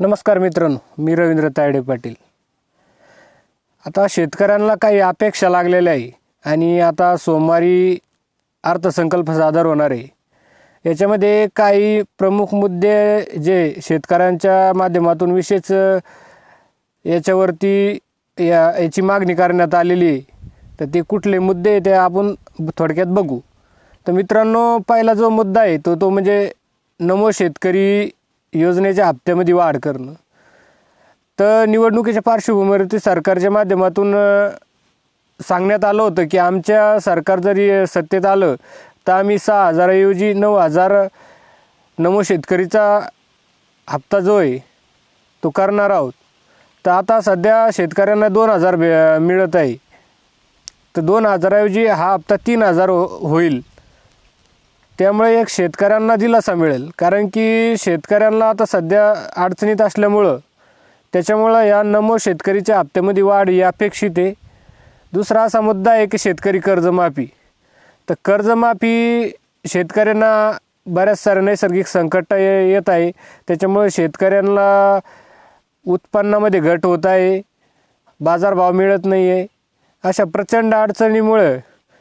नमस्कार मित्रांनो मी रवींद्र तायडे पाटील. आता शेतकऱ्यांना काही अपेक्षा लागलेल्या आहे आणि आता सोमवारी अर्थसंकल्प सादर होणार आहे. याच्यामध्ये काही प्रमुख मुद्दे जे शेतकऱ्यांच्या माध्यमातून विशेष याच्यावरती या याची मागणी करण्यात आलेली आहे. तर ते कुठले मुद्दे ते आपण थोडक्यात बघू. तर मित्रांनो पहिला जो मुद्दा आहे तो तो म्हणजे नमो शेतकरी योजनेच्या हप्त्यामध्ये वाढ करणं. तर निवडणुकीच्या पार्श्वभूमीवरती सरकारच्या माध्यमातून सांगण्यात आलं होतं की आमच्या सरकार जरी सत्तेत आलं तर आम्ही सहा हजाराऐवजी नऊ हजार नमो शेतकरीचा हप्ता जो आहे तो करणार आहोत. तर आता सध्या शेतकऱ्यांना दोन हजार मिळत आहे. तर दोन हजाराऐवजी हा हप्ता तीन हजार हो होईल. त्यामुळे एक शेतकऱ्यांना दिलासा मिळेल. कारण की शेतकऱ्यांना आता सध्या अडचणीत असल्यामुळं त्याच्यामुळं या नमो शेतकरीच्या हप्त्यामध्ये वाढ ही अपेक्षित आहे. दुसरा असा मुद्दा आहे की शेतकरी कर्जमाफी. तर कर्जमाफी शेतकऱ्यांना बऱ्याच साऱ्या नैसर्गिक संकट ये- येत आहे. त्याच्यामुळे शेतकऱ्यांना उत्पन्नामध्ये घट होत आहे. बाजारभाव मिळत नाही आहे अशा प्रचंड अडचणीमुळं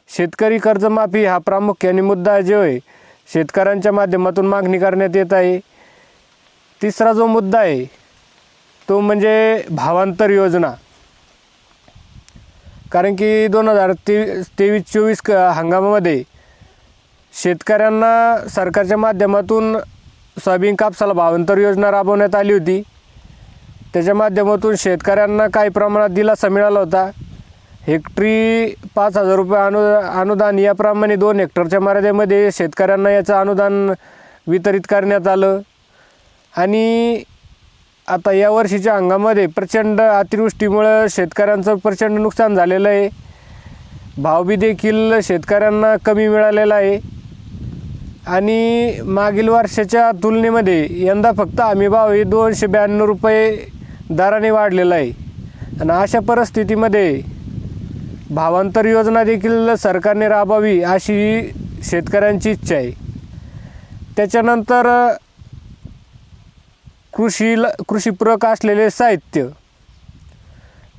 शेतकरी कर्जमाफी हा प्रामुख्याने मुद्दा जो आहे. शेतकऱ्यांच्या माध्यमातून मागणी करण्यात येत आहे. तिसरा जो मुद्दा आहे तो म्हणजे भावांतर योजना. कारण की दोन हजार तेवीस तेवीस चोवीस क हंगामामध्ये शेतकऱ्यांना सरकारच्या माध्यमातून सोयाबीन कापसाला भावांतर योजना राबवण्यात आली होती. त्याच्या माध्यमातून शेतकऱ्यांना काही प्रमाणात दिलासा मिळाला होता. हेक्टरी पाच हजार रुपये अनु अनुदान याप्रमाणे दोन हेक्टरच्या मर्यादेमध्ये शेतकऱ्यांना याचं अनुदान वितरित करण्यात आलं. आणि आता या वर्षीच्या हंगामामध्ये प्रचंड अतिवृष्टीमुळं शेतकऱ्यांचं प्रचंड नुकसान झालेलं आहे. भावबी देखील शेतकऱ्यांना कमी मिळालेला आहे. आणि मागील वर्षाच्या तुलनेमध्ये यंदा फक्त हमी भाव हे दोनशे ब्याण्णव रुपये दराने वाढलेला आहे. आणि अशा परिस्थितीमध्ये भावांतर योजना देखील सरकारने राबवावी अशी शेतकऱ्यांची इच्छा आहे. त्याच्यानंतर कृषीला कृषीपूरक असलेले साहित्य.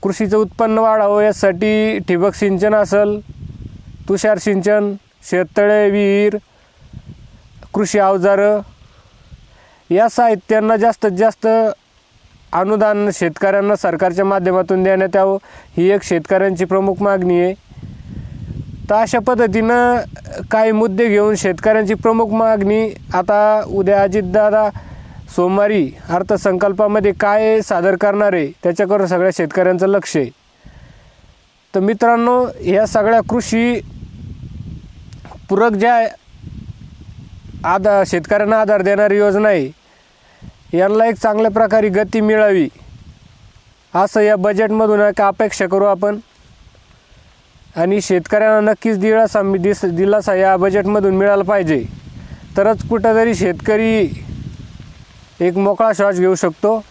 कृषीचं उत्पन्न वाढावं यासाठी ठिबक सिंचन असेल तुषार सिंचन शेततळे विहीर कृषी अवजारं या साहित्यांना जास्तीत जास्त अनुदान शेतकऱ्यांना सरकारच्या माध्यमातून देण्यात यावं ही एक शेतकऱ्यांची प्रमुख मागणी आहे. तर अशा पद्धतीनं काही मुद्दे घेऊन शेतकऱ्यांची प्रमुख मागणी आता उद्या अजितदादा सोमवारी अर्थसंकल्पामध्ये काय सादर करणार आहे त्याच्याकडून सगळ्या शेतकऱ्यांचं लक्ष आहे. तर मित्रांनो ह्या सगळ्या कृषी पूरक ज्या आधार शेतकऱ्यांना आधार देणारी योजना आहे यांना एक चांगल्या प्रकारे गती मिळावी. असं या बजेटमधून एक अपेक्षा करू आपण. आणि शेतकऱ्यांना नक्कीच दिलासा दिस दिलासा या बजेटमधून मिळाला पाहिजे. तरच कुठंतरी शेतकरी एक मोकळा श्वास घेऊ शकतो.